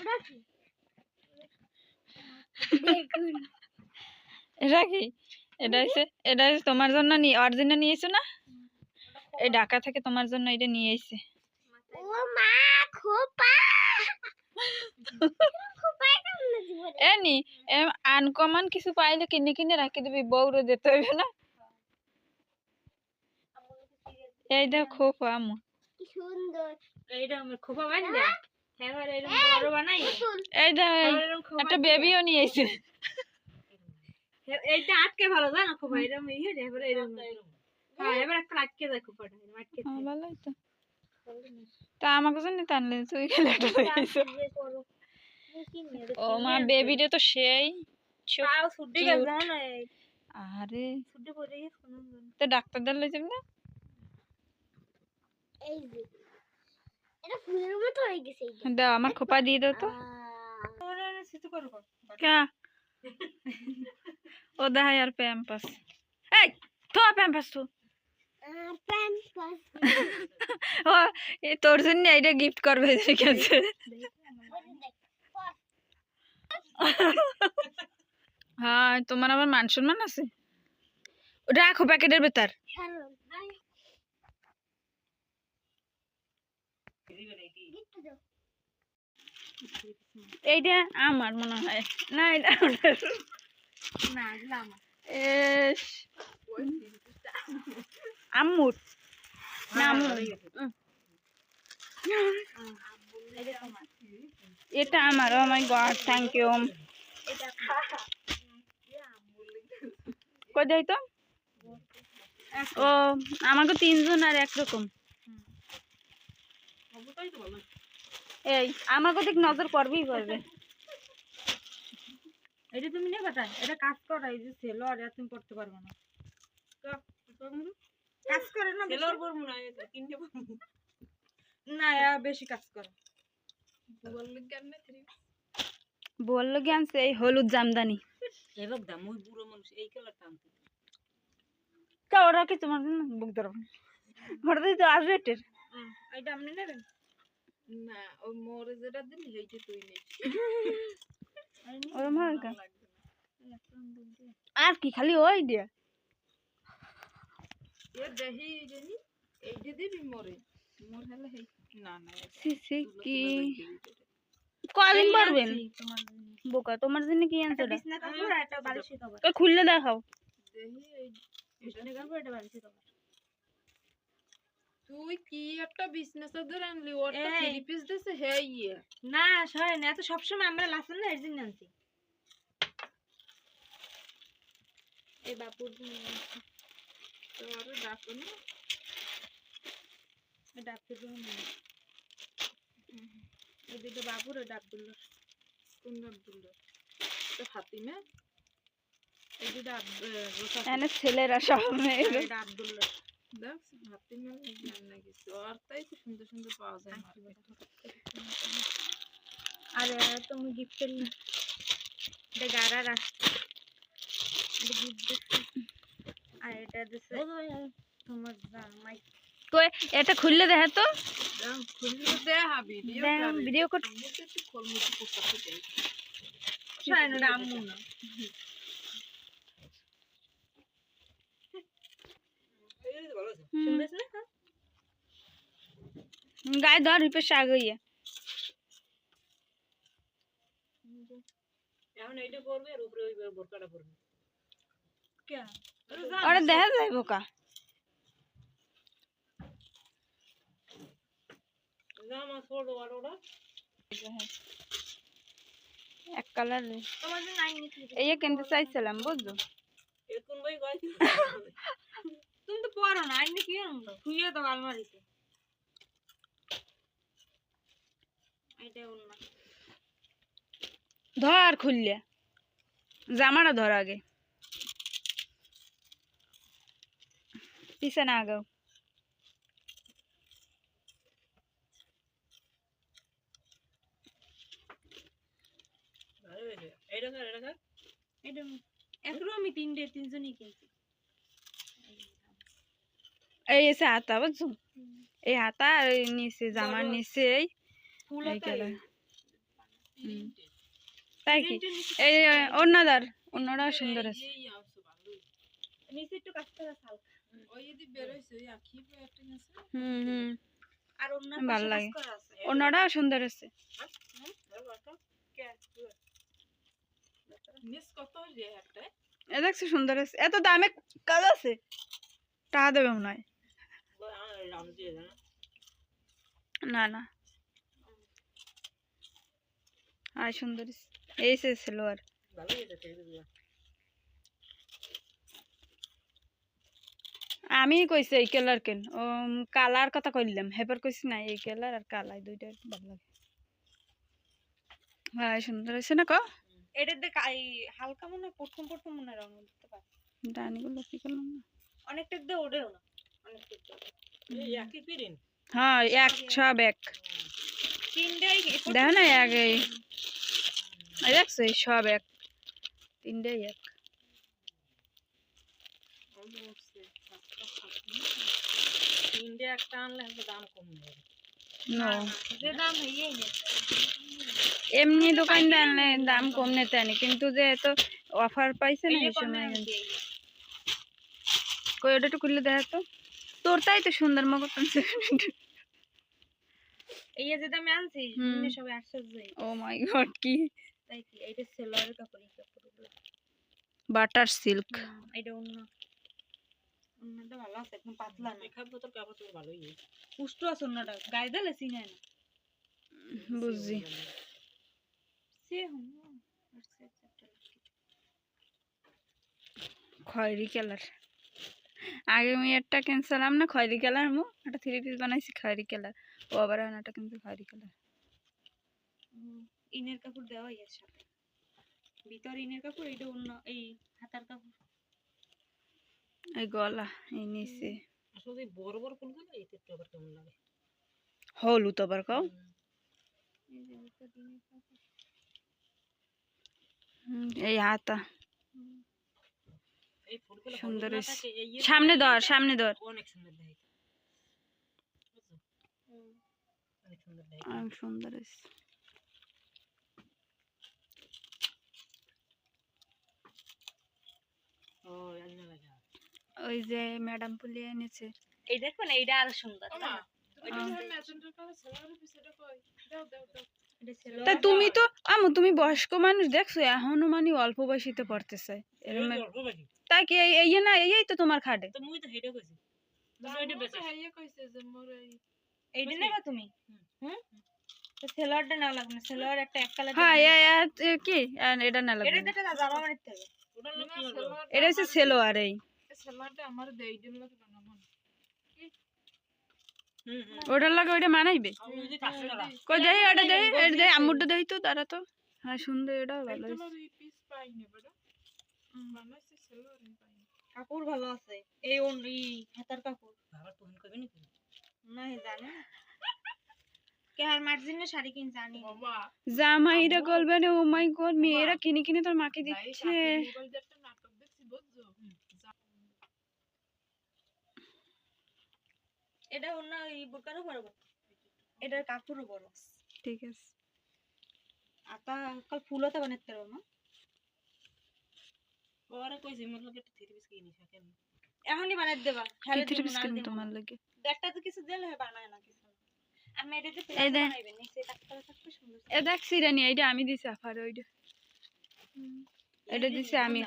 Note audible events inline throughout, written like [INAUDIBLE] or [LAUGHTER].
ওটা কি দেখুন এটা কি এটা হচ্ছে এটা হচ্ছে তোমার জন্য নিয়ে অরিজিনাল নিয়েছো না? এই ঢাকা থেকে তোমার জন্য এটা নিয়ে এসে ও মা খোপা। খোপাই কেমন জীবনে এ নি আনকমন কিছু পাইলে কিনে কিনে রাখি দিবি বউরে দিতে হইবে না। এই দেখ খুব আমু কি সুন্দর। এইটা আমার খোপা বান্ধা? এই এরকম খোপা একটা বেবিও নিয়ে এসে এইটা আটকে ভালো জানো খোপা? এরকম ইয়ে এবার এরকম হ্যাঁ এবার একটা আটকে ভালোই তো তা আমাকে জন্য টানলে তুই খেলে হয়ে ও মা বেবিটা তো সেই আরে। তো ডাক্তারদের লই যাবি না? এই যে এটা ফুলের মতো হয়ে গেছে এই যে। দাও আমার খোপা দিয়ে দাও তো। ও দেখাই আর প্যাম্পাস। এই তো প্যাম্পাস তো ও তোর জন্য এইটা গিফট করবে ঠিক আছে দেখ। হ্যাঁ তোমার আবার মান সম্মান আছে? রাখো প্যাকেটের ভেতর ছাড়ো। গিফট দাও। এইটা আমার মনে হয়। না এটা না আম্মুর। না আম্মুর। এটা আমার oh my God thank you কই দেই তো? ও আমাকে তিনজন আর একরকম। এই আমাকে দেখ নজর করবেই করবে এটা তুমি নেবে তাই এটা কাজ করো এই যে সেলো আর তুমি করতে পারবে না। কাজ করে না সেলোর করব না কিনতে পারব না। এরা বেশি কাজ করে। বলল কি আনছে? এই হলুদ জামদানি। এবার দাম ওই বুড়ো মানুষ এই আনতে। তা ওরা কি তোমার জন্য বুক ধরো ওটা তো আজ রেটের এটা আপনি নেবেন? না ওই মোরে যেটা দিলি সেইটা তুই [LAUGHS] ওরম হয় কা? আর কি খালি ওই দিয়া। এ দেখি জানি এই যে দিবি মোরে। মোর হলে হেই না না সি সি কি? কদিন পারবেন বোকা তোমার জন্য কি আনছো ওই খুললে দেখাও। এই তুই কি একটা বিজনেস ধরে আনলি ওর তো থ্রি পিস দিছে হে ইয়ে। না সয় না এত সবসময় আমরা লাসন না এর জন্য আনছি। এই বাপুর। ডাকো না। কোন আব্দুল্লাহ তো ফাতিমা। ছেলেরা সব মেয়েগুলো জান না কিছু। আর তাই তো সুন্দর সুন্দর পাওয়া যায় আরে তুমি গিফট করলি এটা গারারা এটা গিফট দিচ্ছে আর এটা দিচ্ছে তোমার জামাই। কই এটা খুললে দেখা তো? খুললে দে হাবি ভিডিও ভিডিও কর আমি তো একটু খোলমুটি না আম্মু না শুনছিস না হ্যাঁ? গায়ে ধর রিপে শাক হইয়া এখন এইটা পরবে আর উপরে ওই বোরকাটা পরবে কে ওরা দেখা যায় বোকা জামা ছোট আর ওটা এক কালার তোমার জন্য আইনি এই কিনতে চাইছিলাম বুঝছ পড়ো না আইনি কি আনব খুইয়ে দাও আলমারিতে। ধর খুললে। জামাটা ধর আগে। পিছে না আগাও। এটা কার এটা কার এটা একরো আমি তিনটে তিনজনই কিনছি। এই এসে হাতা বুঝছ এই হাতা আর এই নিচে জামার নিচে এই তাই কি এই অন্যদার অন্যরা সুন্দর আছে হুম হুম ভালো লাগে। অন্যরা সুন্দর আছে এ দেখছি সুন্দর আছে এত দামে কাজ আছে টাকা দেবে মনে হয় না না। আর সুন্দর। এই সে সেলোয়ার। আমি কইছি এই কালার কেন? ও কালার কথা কইলাম। হেবার কইছি না এই কালার আর কালাই দুইটা ভালো লাগে। হ্যাঁ সুন্দর। আছে না ক এটার দেখ হালকা মনে হয় প্রথম প্রথম মনে হয় রং দিতে পারে। ডানিগুলো কি করলাম না। অনেকটা দিয়ে ওঠেও না। হ্যাঁ এক সব এক। দেখো না এক এই। দেখছ সব এক। তিনটেই এক। তিনটে একটা আনলে দাম কম নেই এমনি দোকান আনলে দাম কম নিতে আনি কিন্তু যে এত অফার পাইছে না এই সময় কই ওটা একটু খুললে দেখা তো তোর তাই তো সুন্দর মগর এই যে দামে আনছি সবাই আশ্চর্য ও মাই গড কি? তাই কি? এইটা সেলোয়ারের কাপড় এই কাপড়গুলো বাটার সিল্ক এটা অন্য। অন্যটা ভালো আছে একদম পাতলা না। খাব তোর কাপড় তো ভালোই পুষ্ট আছে অন্যটা। গায়ে দিলে চিনে না। বুঝছি। সে হুম খয়েরি কালার আগে আমি একটা কিনছিলাম না খয়েরি কালার মু। একটা থ্রি পিস বানাইছি খয়েরি কালার। ও আবার একটা কিন্তু খয়েরি কালার। ইনের কাপড় দেওয়াই এর সাথে ভিতর ইনের কাপড় এটা অন্য এই হাতার কাপড়। এই গলা এই নিচে। আসলে বড় বড় ফুলগুলো এতে একটু আবার কেমন লাগে। হলুদ আবার কও। এই হাতা। সুন্দর সামনে ধর সামনে ধর অনেক সুন্দর অনেক ওই যে ম্যাডাম পুলি এনেছে। এই দেখো না এইটা আরও সুন্দর তুমি তো আমু তুমি বয়স্ক মানুষ দেখছ? এখনও মানে অল্প বয়সীতে পড়তেছে। এরম তাই কি এই এই না এই তো তোমার খাটে। তো তো হেডে কইছি। দামও তো হাইয়ে কইছে যে মোর এই এইটা নেবা তুমি? হুম? সেলোয়ারটা লাগবে না সেলোয়ার একটা এক কালার হ্যাঁ কি? এটা না লাগবে যেটা না। জামা বানাতে হবে। কি এটা হচ্ছে সেলোয়ার এই। সালোয়ারটা আমার দেই দিন ওটার লাগে ওইটা মানাইবে? আমি যদি 500 টাকা। কই দেই ওটা দেই এটা দেই আমুরটা দেই তো তারা তো। হ্যাঁ সুন্দর এটা ভালো কাপড় ভালো আছে। এই ওন এই হাতার কাপড়। বাবা তুমি কইবে নাকি? না জানি কে আর মার্জিনের জানি বাবা। জামাইরা গলবে না ও মাই গড মেয়েরা কিনে কিনে তোর মাকে দিচ্ছে মোবাইল দিয়ে একটা নাটক দেখছি বুঝছ এটা অন্য এই বুকারও বড় এটার কাপড়ও বড় ঠিক আছে। আতা কাল ফুলতে বানাতে পারব না ওরা কইছে মোর লগে একটা থ্রি পিস কিনি থাকেন এখনই বানাই দেবা। কি থ্রি পিস কিনে তোমার লাগে? একটা তো কিছু দিলে হয় বানায় না কিছু। আমি এটা যে এই দে। বানাইবেন নিচে টাকটা সুন্দর এ দেখ সিরানি এইটা আমি দিছি আফার ওইটা। এটা দিছি আমি।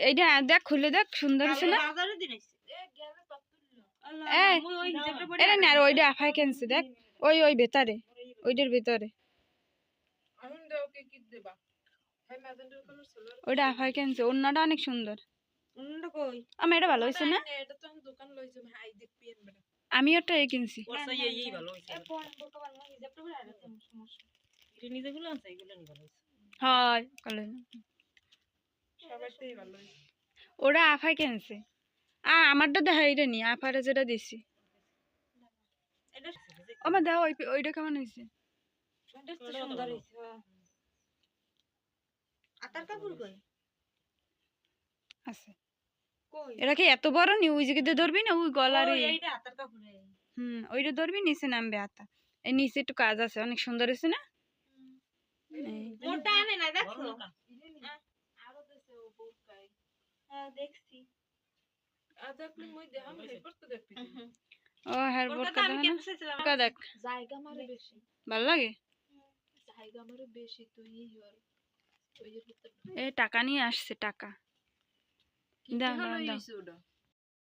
এইটা দেখ খুলে দেখ সুন্দর আছে না আর ওইটা আফাই কেনছে দেখ। ওই ওই ভেতরে ওইটার ভেতরে। আমি দেও কে কি দেবা ম্যাজেন্টার কালার সালোয়ার ওইটা আফাই কেনছে অন্যটা অনেক সুন্দর। অন্যটা এটা ভালো হয়েছে না? আমি আমি একটা কিনছি। এগুলো ভালো হয় কালো না। সবাইতেই ভালো হইছে ওরা আফাই কেনছে? আ আমারটা দেখা এটা নি আফারে যেটা দিছি। আমার ওই ওইটা কেমন হয়েছে আছে। এটা কি এত বড় নি? ওই জায়গাতে ধরবি না? ওই গলার হুম ওইটা ধরবি নিচে নামবে আতা। এই নিচে একটু কাজ আছে অনেক সুন্দর হয়েছে না। মোটা আনে না দেখছ আরও দেশে ও বোরকাই হ্যাঁ দেখছি। আর মই দেখাম হেপর তো দেখবি। ও হ্যাঁ দেখো দেখ। জায়গা মারে বেশি। ভালো লাগে? জায়গা মারে বেশি তো ই এ টাকা নিয়ে আসছে টাকা। কি দাও, দাও, দাও। ইসু ওটা